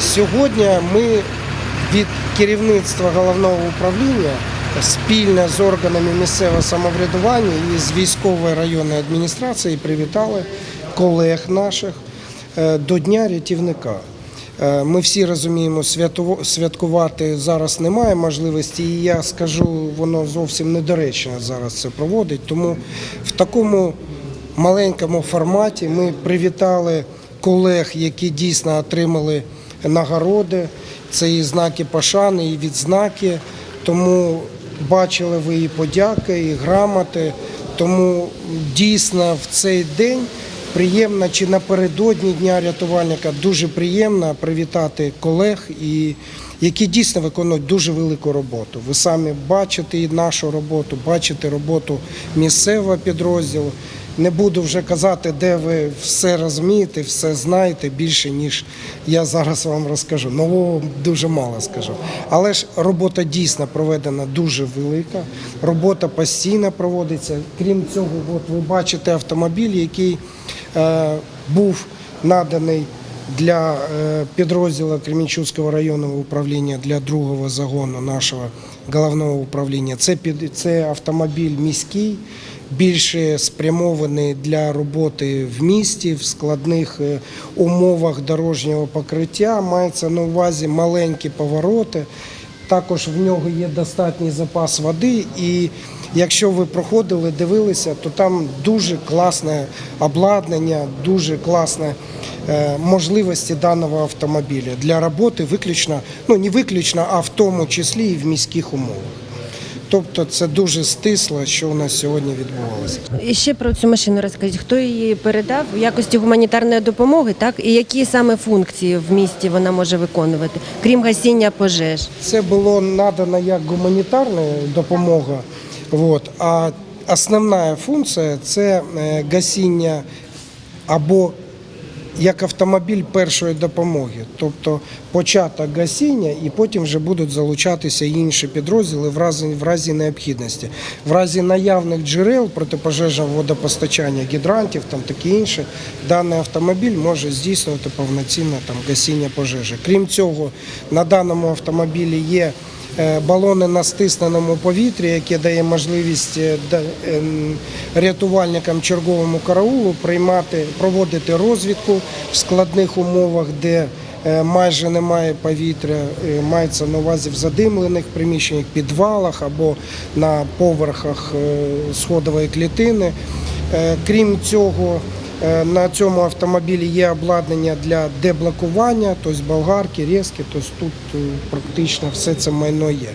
Сьогодні ми від керівництва головного управління спільно з органами місцевого самоврядування і з військової районної адміністрації привітали колег наших е, до Дня рятівника. Е, Ми всі розуміємо, святкувати зараз немає можливості, і я скажу, воно зовсім недоречно зараз це проводить. Тому в такому маленькому форматі ми привітали колег, які дійсно отримали нагороди. Це і знаки пошани, і відзнаки. Тому бачили ви і подяки, і грамоти. Тому дійсно в цей день приємно чи напередодні дня рятувальника дуже приємно привітати колег, і які дійсно виконують дуже велику роботу. Ви самі бачите і нашу роботу, бачите роботу місцевого підрозділу. Не буду вже казати, де ви все розумієте, все знаєте більше, ніж я зараз вам розкажу. Нового дуже мало скажу. Але ж робота дійсно проведена дуже велика. Робота постійно проводиться. Крім цього, от ви бачите автомобіль, який е, був наданий для е, підрозділу Кремінчуцького районного управління для другого загону нашого головного управління. Це це автомобіль міський, більше спрямований для роботи в місті в складних е, умовах дорожнього покриття. Мається на увазі маленькі повороти. Також в нього є достатній запас води, і якщо ви проходили, дивилися, то там дуже класне обладнання, дуже класне можливості даного автомобіля для роботи виключно, ну не виключно, а в тому числі і в міських умовах. Тобто це дуже стисло, що у нас сьогодні відбувалося. І ще про цю машину розкажіть, хто її передав в якості гуманітарної допомоги, так і які саме функції в місті вона може виконувати, крім гасіння пожеж? Це було надано як гуманітарна допомога. Вот. А основна функція це е, гасіння або як автомобіль першої допомоги, тобто початок гасіння, і потім вже будуть залучатися інші підрозділи в разі, в разі необхідності. В разі наявних джерел протипожежного водопостачання, гідрантів там таке інше, даний автомобіль може здійснювати повноцінне там гасіння пожежі. Крім цього, на даному автомобілі є балони на стисненому повітрі, яке дає можливість е, ем, рятувальникам черговому караулу приймати, проводити розвідку в складних умовах, де е, майже немає повітря, е, мається на увазі в задимлених приміщеннях, підвалах або на поверхах е, сходової клітини. Е, Крім цього, Е, На цьому автомобілі є обладнання для деблокування, тобто болгарки, резки, тобто тут е, практично все це майно є.